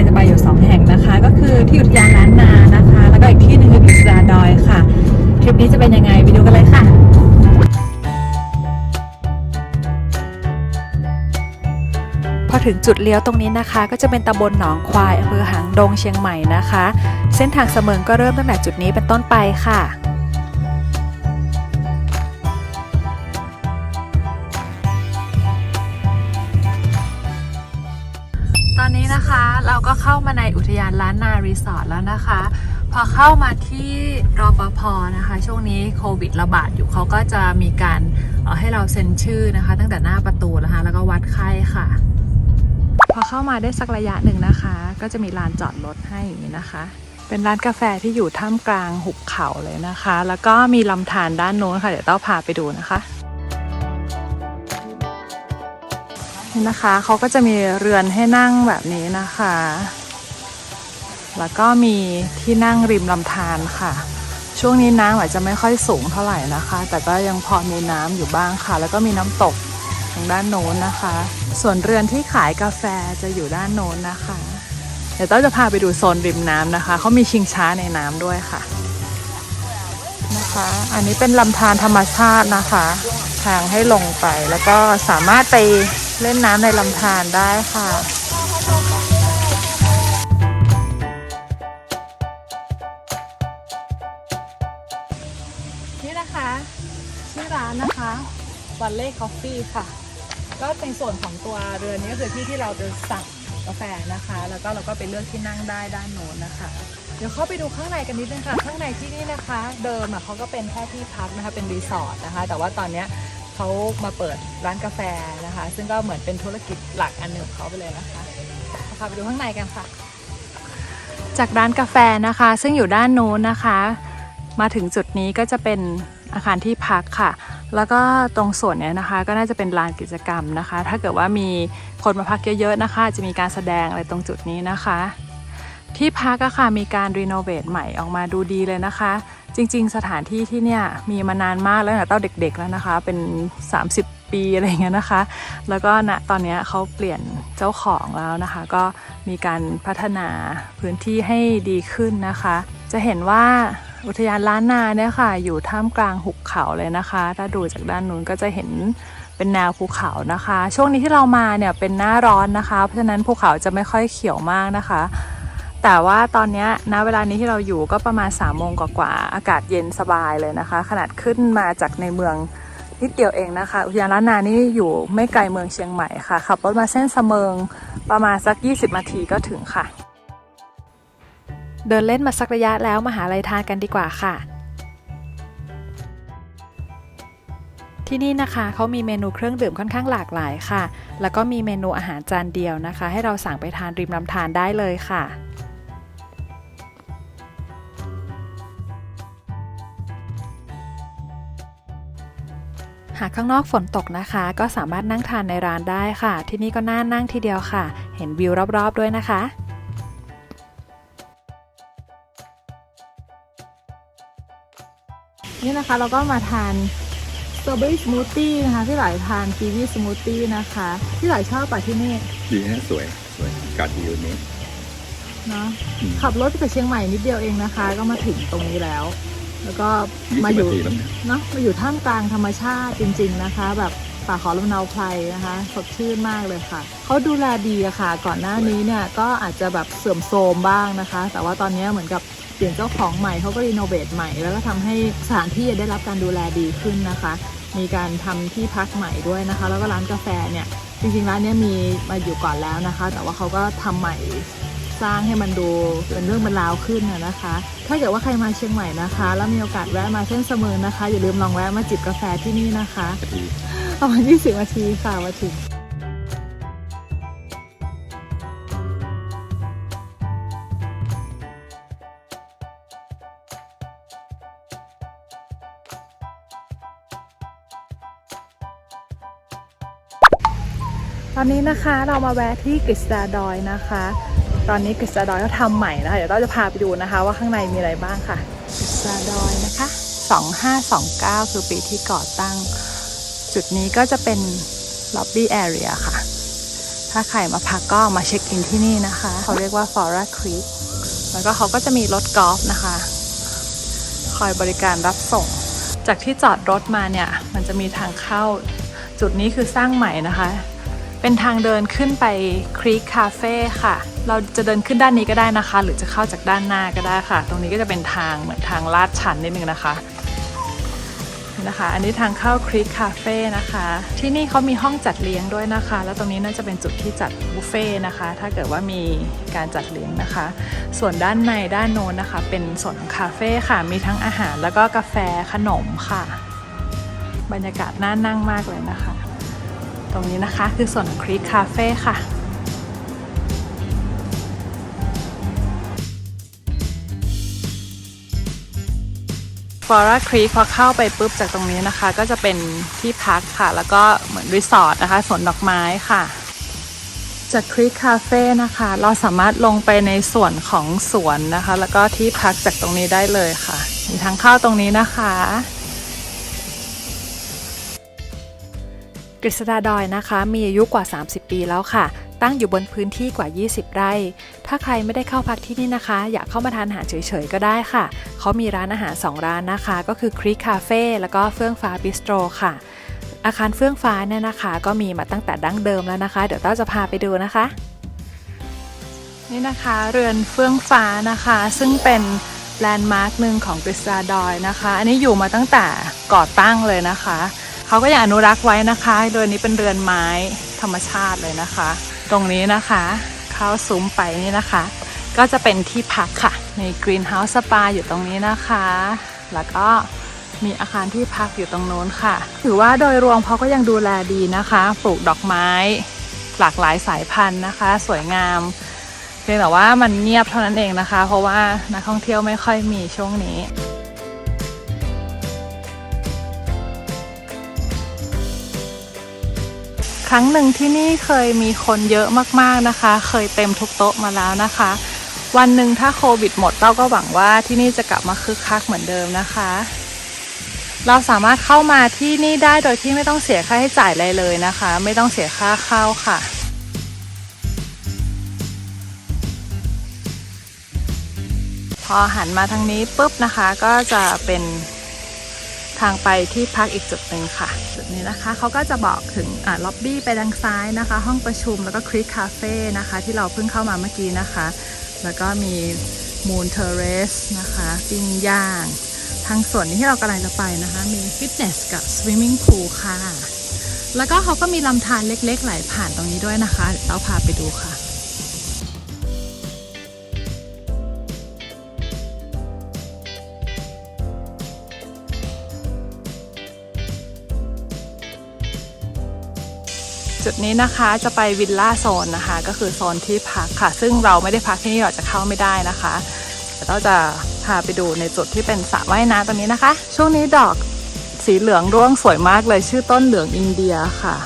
นจะไปอยู่ 2 แห่งนะคะ ก็คือที่อุทยานล้านนานะคะ แล้วก็อีกที่หนึ่งคือกิจดาดอยค่ะ ทริปนี้จะเป็นยังไงไปดูกันเลยค่ะพอถึงจุดเลี้ยวตรงนี้นะคะ ก็จะเป็นตำบลหนองควายอำเภอหางดงเชียงใหม่นะคะ เส้นทางเสมิงก็เริ่มตั้งแต่จุดนี้เป็นต้นไปค่ะ นนี้นะคะ เราก็เข้ามาในอุทยานล้านนารีสอร์ทแล้วนะคะ พอเข้ามาที่รปภนะคะ ช่วงนี้โควิดระบาดอยู่เขาก็จะมีการให้เราเซ็นชื่อนะคะ ตั้งแต่หน้าประตูนะคะ แล้วก็วัดไข้ค่ะ พอเข้ามาได้สักระยะหนึ่งนะคะ ก็จะมีลานจอดรถให้อย่างนี้นะคะ เป็นร้านกาแฟที่อยู่ท่ามกลางหุบเขาเลยนะคะ แล้วก็มีลำธารด้านโน้นค่ะ เดี๋ยวต้องพาไปดูนะคะ นี่นะคะเขาก็จะมีเรือนให้นั่งแบบนี้นะคะ แล้วก็มีที่นั่งริมลำธารค่ะ ช่วงนี้น้ำอาจจะไม่ค่อยสูงเท่าไหร่นะคะ แต่ก็ยังพอมีน้ำอยู่บ้างค่ะ แล้วก็มีน้ำตกทางด้านโน้นนะคะ ส่วนเรือนที่ขายกาแฟจะอยู่ด้านโน้นนะคะ เดี๋ยวต้าจะพาไปดูโซนริมน้ำนะคะเขามีชิงช้าในน้ำด้วยค่ะนะคะ อันนี้เป็นลำธารธรรมชาตินะคะ ทางให้ลงไปแล้วก็สามารถไป เล่นน้ำในลำธารได้ค่ะ นี่นะคะ ชื่อร้านนะคะวันเล่คอฟฟี่ค่ะ ก็เป็นส่วนของตัวเรือนนี้ก็คือที่ที่เราจะสั่งกาแฟนะคะ แล้วก็เราก็ไปเลือกที่นั่งได้ด้านโน้นนะคะ เดี๋ยวเข้าไปดูข้างในกันนิดนึงค่ะ ข้างในที่นี่นะคะ เดิมอะเขาก็เป็นแค่ที่พักนะคะ เป็นรีสอร์ทนะคะ แต่ว่าตอนเนี้ย เขามาเปิดร้านกาแฟนะคะ ซึ่งก็เหมือนเป็นธุรกิจหลักอันหนึ่งของเขาไปเลยนะคะพาไปดูข้างในกันค่ะ จากร้านกาแฟนะคะ ซึ่งอยู่ด้านโน้นนะคะ มาถึงจุดนี้ก็จะเป็นอาคารที่พักค่ะ แล้วก็ตรงส่วนเนี้ยนะคะ ก็น่าจะเป็นลานกิจกรรมนะคะ ถ้าเกิดว่ามีคนมาพักเยอะๆนะคะ จะมีการแสดงอะไรตรงจุดนี้นะคะ ที่พักอะค่ะมีการรีโนเวทใหม่ออกมาดูดีเลยนะคะ จริง ๆ สถานที่ที่เนี่ยมีมานานมากแล้วตั้งแต่เต้าเด็ก ๆ แล้วนะคะ เป็น 30 ปีอะไรเงี้ยนะคะ แล้วก็ณตอนเนี้ยเขาเปลี่ยนเจ้าของแล้วนะคะ ก็มีการพัฒนาพื้นที่ให้ดีขึ้นนะคะ จะเห็นว่าอุทยานล้านนาเนี่ยค่ะ อยู่ท่ามกลางหุบเขาเลยนะคะ ถ้าดูจากด้านนู้นก็จะเห็นเป็นแนวภูเขานะคะ ช่วงนี้ที่เรามาเนี่ยเป็นหน้าร้อนนะคะ เพราะฉะนั้นภูเขาจะไม่ค่อยเขียวมากนะคะ แต่ว่าตอนนี้ยณเวลานี้ที่เราอยู่ก็ประมาณ3ามโมงกว่าๆอากาศเย็นสบายเลยนะคะ ขนาดขึ้นมาจากในเมืองนิดเดียวเองนะคะอุทยานล้านนานี่อยู่ไม่ไกลเมืองเชียงใหม่ค่ะขับรถมาเส้นเสมิงประมาณสัก 20 นาทีก็ถึงค่ะ เดินเล่นมาสักระยะแล้วมาหาอะไรทานกันดีกว่าค่ะ ที่นี่นะคะเขามีเมนูเครื่องดื่มค่อนข้างหลากหลายค่ะ แล้วก็มีเมนูอาหารจานเดียวนะคะ ให้เราสั่งไปทานริมลำธารได้เลยค่ะ หากข้างนอกฝนตกนะคะ ก็สามารถนั่งทานในร้านได้ค่ะ ที่นี่ก็น่านั่งทีเดียวค่ะ เห็นวิวรอบๆด้วยนะคะนี่นะคะเราก็มาทานสตรอเบอรี่สมูทตี้นะคะพี่หลายทานกีวีสมูทตี้นะคะพี่หลายชอบป่ะที่นี่ดีฮะสวยสวยอากาศดีวันนี้เนาะอืมขับรถไปจากเชียงใหม่นิดเดียวเองนะคะ ก็มาถึงตรงนี้แล้ว แล้วก็ยี่มาสิบอยู่นาทีแล้วเนี่ยเนาะมาอยู่ท่ามกลางธรรมชาติจริง ๆนะคะ แบบป่าขอลำเนาไพรนะคะสดชื่นมากเลยค่ะเขาดูแลดีอะค่ะ ก่อนหน้านี้เนี่ยก็อาจจะแบบเสื่อมโทรมบ้างนะคะ แต่ว่าตอนนี้เหมือนกับเปลี่ยนเจ้าของใหม่เขาก็รีโนเวทใหม่ แล้วก็ทำให้สถานที่ได้รับการดูแลดีขึ้นนะคะ มีการทำที่พักใหม่ด้วยนะคะ แล้วก็ร้านกาแฟเนี่ยจริงๆร้านเนี้ยมีมาอยู่ก่อนแล้วนะคะ แต่ว่าเขาก็ทำใหม่ สร้างให้มันดูเป็นเรื่องเป็นราวขึ้นนะนะคะ ถ้าเกิดว่าใครมาเชียงใหม่นะคะ แล้วมีโอกาสแวะมาเส้นเสมิงนะคะ อย่าลืมลองแวะมาจิบกาแฟที่นี่นะคะนาทีประมาณ20นาทีค่ะมาถึงตอนนี้นะคะเรามาแวะที่กฤษดาดอยนะคะ ตอนนี้กฤษดาดอยก็ทำใหม่นะคะ เดี๋ยวเราจะพาไปดูนะคะ ว่าข้างในมีอะไรบ้างค่ะกฤษดาดอยนะคะ 2529 คือปีที่ก่อตั้ง จุดนี้ก็จะเป็นล็อบบี้แอเรียค่ะ ถ้าใครมาพักก็มาเช็คอินที่นี่นะคะ เขาเรียกว่า Flora Creek แล้วก็เขาก็จะมีรถกอล์ฟนะคะ คอยบริการรับส่ง จากที่จอดรถมาเนี่ย มันจะมีทางเข้า จุดนี้คือสร้างใหม่นะคะ เป็นทางเดินขึ้นไปครี k คาเฟ่ค่ะ เราจะเดินขึ้นด้านนี้ก็ได้นะคะ หรือจะเข้าจากด้านหน้าก็ได้ค่ะ ตรงนี้ก็จะเป็นทางเหมือนทางลาดชันนิดนึงนะคะนะคะ อันนี้ทางเข้าครี k คาเฟ่นะคะ ที่นี่เขามีห้องจัดเลี้ยงด้วยนะคะ แล้วตรงนี้น่าจะเป็นจุดที่จัดบุฟเฟ่ต์นะคะ ถ้าเกิดว่ามีการจัดเลี้ยงนะคะ ส่วนด้านในด้านโน้นนะคะ เป็นส่วนของคาเฟ่ค่ะ มีทั้งอาหารแล้วก็กาแฟขนมค่ะ บรรยากาศน่านั่งมากเลยนะคะ ตรงนี้นะคะคือส่วนครี k คาเฟ่ค่ะฟลอร่าครีพอเข้าไปปุ๊บจากตรงนี้นะคะ ก็จะเป็นที่พักค่ะ แล้วก็เหมือนรีสอร์ทนะคะสวนดอกไม้ค่ะ จากครีคาเฟ่นะคะ เราสามารถลงไปในส่วนของสวนนะคะ แล้วก็ที่พักจากตรงนี้ได้เลยค่ะมีทางเข้าตรงนี้นะคะ กฤษดาดอยนะคะ มีอายุกว่า 30 ปีแล้วค่ะ ตั้งอยู่บนพื้นที่กว่า 20 ไร่ ถ้าใครไม่ได้เข้าพักที่นี่นะคะ อยากเข้ามาทานอาหารเฉยๆก็ได้ค่ะ เขามีร้านอาหาร 2 ร้านนะคะ ก็คือครีคาเฟ่แล้วก็เฟื่องฟ้าบิสโตรค่ะ อาคารเฟื่องฟ้าเนี่ยนะคะ ก็มีมาตั้งแต่ดั้งเดิมแล้วนะคะ เดี๋ยวเต้าจะพาไปดูนะคะ นี่นะคะเรือนเฟื่องฟ้านะคะ ซึ่งเป็นแลนด์มาร์คหนึ่งของกฤษดาดอยนะคะ อันนี้อยู่มาตั้งแต่ก่อตั้งเลยนะคะ เขาก็ยังอนุรักษ์ไว้นะคะโดยนี้เป็นเรือนไม้ธรรมชาติเลยนะคะ ตรงนี้นะคะเข้าซุ้มไปนี่นะคะ ก็จะเป็นที่พักค่ะ มีกรีนเฮาส์สปาอยู่ตรงนี้นะคะ แล้วก็มีอาคารที่พักอยู่ตรงโน้นค่ะ ถือว่าโดยรวมเขาก็ยังดูแลดีนะคะ ปลูกดอกไม้ หลากหลายสายพันธุ์นะคะ สวยงามเพียงแต่ว่ามันเงียบเท่านั้นเองนะคะ เพราะว่านักท่องเที่ยวไม่ค่อยมีช่วงนี้ ครั้งหนึ่งที่นี่เคยมีคนเยอะมากๆนะคะ เคยเต็มทุกโต๊ะมาแล้วนะคะ วันหนึ่งถ้าโควิดหมดเราก็หวังว่าที่นี่จะกลับมาคึกคักเหมือนเดิมนะคะ เราสามารถเข้ามาที่นี่ได้โดยที่ไม่ต้องเสียค่าใช้จ่ายอะไรเลยนะคะ ไม่ต้องเสียค่าเข้าค่ะพอหันมาทางนี้ปุ๊บนะคะก็จะเป็น ทางไปที่พักอีกจุดหนึ่งค่ะ จุดนี้นะคะเขาก็จะบอกถึงล็อบบี้ไปทางซ้ายนะคะ ห้องประชุมแล้วก็คลิกคาเฟ่นะคะ ที่เราเพิ่งเข้ามาเมื่อกี้นะคะ แล้วก็มีมูนเทเรสนะคะปิ้งย่าง ทางส่วนนี้ที่เรากำลังจะไปนะคะ มีฟิตเนสกับสวิมมิ่งพูลค่ะ แล้วก็เขาก็มีลำธารเล็กๆไหลผ่านตรงนี้ด้วยนะคะ เราพาไปดูค่ะ จุดนี้นะคะจะไปวิลล่าโซนนะคะ ก็คือโซนที่พักค่ะ ซึ่งเราไม่ได้พักที่นี่เราจะเข้าไม่ได้นะคะแต่เราจะพาไปดูในจุดที่เป็นสระว่ายน้ำตรงนี้นะคะ ช่วงนี้ดอกสีเหลืองร่วงสวยมากเลยชื่อต้นเหลืองอินเดียค่ะ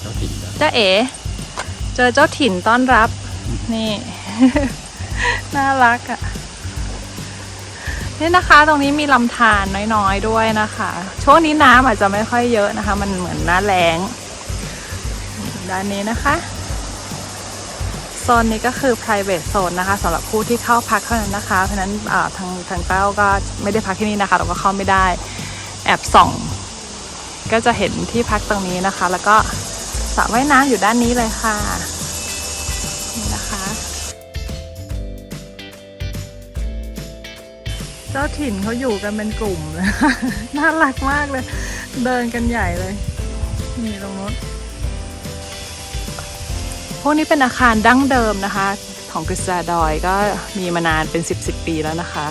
เจ้าถิ่นนะจ้าเอ๋เจอเจ้าถิ่นต้อนรับ นี่ น่ารักอะ่ะนี่นะคะ ตรงนี้มีลำธารน้อยๆด้วยนะคะ ช่วงนี้น้ำอาจจะไม่ค่อยเยอะนะคะ มันเหมือนหน้าแล้ง ด้านนี้นะคะโซนนี้ก็คือ private zone นะคะสำหรับผู้ที่เข้าพักเท่านั้นนะคะ เพราะฉะนั้นทางทางเต้าก็ไม่ได้พักที่นี่นะคะ เราก็เข้าไม่ได้แอบส่อง ก็จะเห็นที่พักตรงนี้นะคะ แล้วก็สระว่ายน้ำอยู่ด้านนี้เลยค่ะนี่นะคะเจ้าถิ่นเขาอยู่กันเป็นกลุ่มเลยน่ารักมากเลย เดินกันใหญ่เลยนี่ตรงนู้น พวกนี้เป็นอาคารดั้งเดิมนะคะ ของกฤษดาดอยก็มีมานานเป็น 10บสปีแล้วนะคะ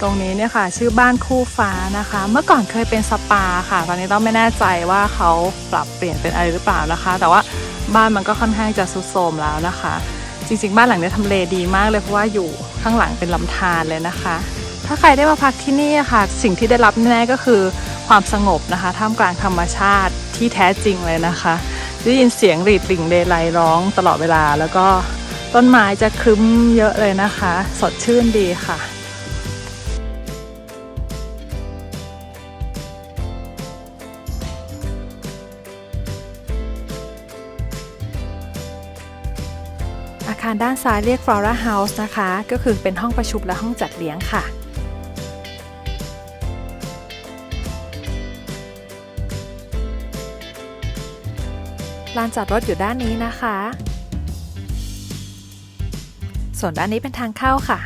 ตรงนี้เนี่ยค่ะชื่อบ้านคู่ฟ้านะคะ เมื่อก่อนเคยเป็นสปาค่ะ ตอนนี้ต้องไม่แน่ใจว่าเขาปรับเปลี่ยนเป็นอะไรหรือเปล่านะคะ แต่ว่าบ้านมันก็ค่อนข้างจะซุดโทรมแล้วนะคะ จริงๆ บ้านหลังนี้ทำเลดีมากเลยเพราะว่าอยู่ข้างหลังเป็นลำธารเลยนะคะ ถ้าใครได้มาพักที่นี่ค่ะ สิ่งที่ได้รับแน่ก็คือความสงบนะคะ ท่ามกลางธรรมชาติที่แท้จริงเลยนะคะ ได้ยินเสียงรีดริ่งเดไลร้องตลอดเวลา แล้วก็ต้นไม้จะครึ้มเยอะเลยนะคะ สดชื่นดีค่ะอาคารด้านซ้ายเรียก Flora House นะคะ ก็คือเป็นห้องประชุมและห้องจัดเลี้ยงค่ะ ลานจอดรถอยู่ด้านนี้นะคะ ส่วนด้านนี้เป็นทางเข้าค่ะ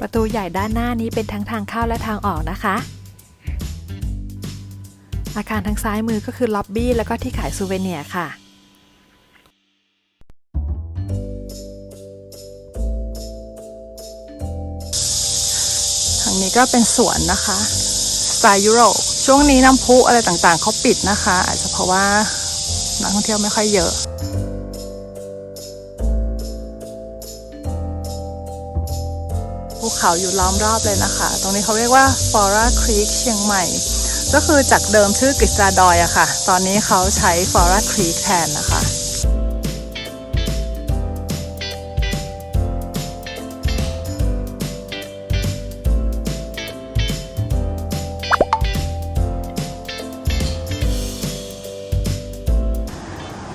ประตูใหญ่ด้านหน้านี้เป็นทั้งทางเข้าและทางออกนะคะ อาคารทางซ้ายมือก็คือล็อบบี้แล้วก็ที่ขายซูเวเนียร์ค่ะทางนี้ก็เป็นสวนนะคะสไตล์ยุโรป ช่วงนี้น้ำพุอะไรต่างๆเขาปิดนะคะ อาจจะเพราะว่านักท่องเที่ยวไม่ค่อยเยอะภูเขาอยู่ล้อมรอบเลยนะคะ ตรงนี้เขาเรียกว่าฟอร่าครีกเชียงใหม่ ก็คือจากเดิมชื่อกฤษฎาดอยอะค่ะ ตอนนี้เขาใช้ฟอร่าครีกแทนนะคะ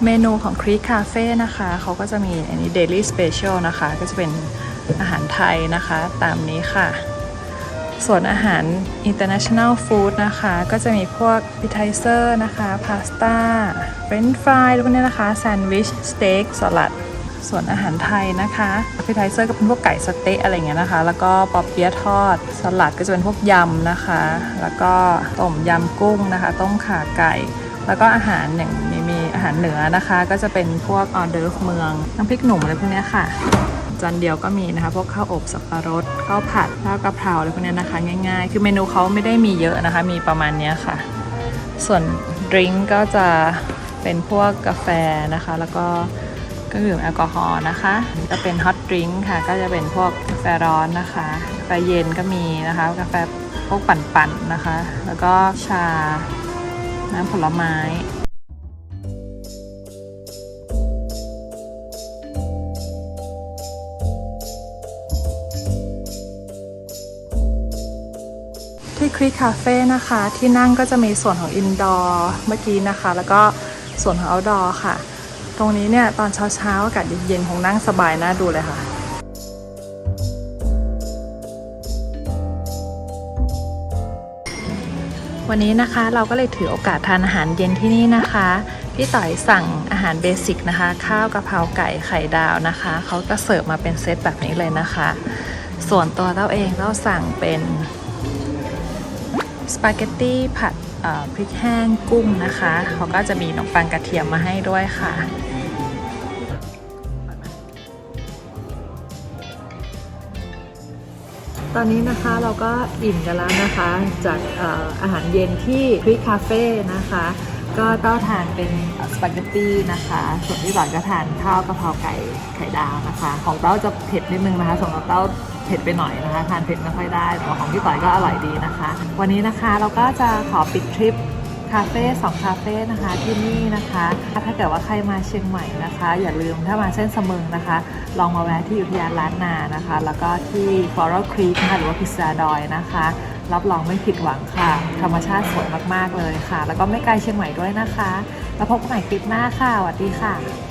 เมนูของ Creek Cafe นะคะเขาก็จะมีอันนี้ Daily Special นะคะ ก็จะเป็นอาหารไทยนะคะ ตามนี้ค่ะ ส่วนอาหาร international food นะคะ ก็จะมีพวก appetizer นะคะ พาสต้าเฟรนช์ฟรายพวกนี้นะคะ แซนด์วิช สเต็กสลัด ส่วนอาหารไทยนะคะ appetizer ก็เป็นพวกไก่สเต๊ะอะไรเงี้ยนะคะ แล้วก็ปอเปี๊ยะทอด สลัดก็จะเป็นพวกยำนะคะ แล้วก็ต้มยำกุ้งนะคะ ต้มข่าไก่แล้วก็อาหารอย่าง อาหารเหนือนะคะ ก็จะเป็นพวกออเดิร์เมืองน้ำพริกหนุ่มอะไรพวกนี้ค่ะ จานเดียวก็มีนะคะ พวกข้าวอบสับปะรดข้าวผัดข้าวกะเพราอะไรพวกนี้นะคะ ง่ายๆ คือเมนูเขาไม่ได้มีเยอะนะคะ มีประมาณนี้ค่ะ ส่วนดริงก์ก็จะเป็นพวกกาแฟนะคะ แล้วก็เครื่องดื่มแอลกอฮอล์นะคะก็เป็นฮอตดริงก์ค่ะ ก็จะเป็นพวกกาแฟร้อนนะคะกาแฟเย็นก็มีนะคะ กาแฟพวกปั่นๆนะคะ แล้วก็ชาน้ำผลไม้ ครีคาเฟ่นะคะ ที่นั่งก็จะมีส่วนของอินดอร์เมื่อกี้นะคะ แล้วก็ส่วนของเอาท์ดอร์ค่ะ ตรงนี้เนี่ยตอนเช้าๆอากาศเย็นๆคงนั่งสบายน่าดูเลยค่ะวันนี้นะคะเราก็เลยถือโอกาสทานอาหารเย็นที่นี่นะคะ พี่ต่อยสั่งอาหารเบสิกนะคะ ข้าวกะเพราไก่ไข่ดาวนะคะ เขาจะเสิร์ฟมาเป็นเซตแบบนี้เลยนะคะ ส่วนตัวเราเองเราสั่งเป็น สปาเกตตี้ผัดพริกแห้งกุ้งนะคะ เขาก็จะมีขนมปังกระเทียมมาให้ด้วยค่ะตอนนี้นะคะเราก็อิ่มกันแล้วนะคะ จากเอ่อาหารเย็นที่ครีคาเฟ่นะคะ ก็เต้าทานเป็นสปาเกตตี้นะคะ ส่วนที่หลอดก็ทานข้าวกะเพราไก่ไข่ดาวนะคะ ของเต้าจะเผ็ดนิดนึงนะคะสำหรับเต้า เผ็ดไปหน่อยนะคะทานเผ็ดไม่ค่อยได้แต่ของพี่ต่อยก็อร่อยดีนะคะ วันนี้นะคะเราก็จะขอปิดทริปคาเฟ่สองคาเฟ่นะคะที่นี่นะคะ ถ้าเกิดว่าใครมาเชียงใหม่นะคะ อย่าลืมถ้ามาเส้นสมึงนะคะ ลองมาแวะที่อุทยานล้านนานะคะ แล้วก็ที่ Floral Creek นะคะหรือว่าพิซซาดอยนะคะ รับรองไม่ผิดหวังค่ะ ธรรมชาติสวยมากๆเลยค่ะ แล้วก็ไม่ไกลเชียงใหม่ด้วยนะคะ แล้วพบกันใหม่คลิปหน้าค่ะสวัสดีค่ะ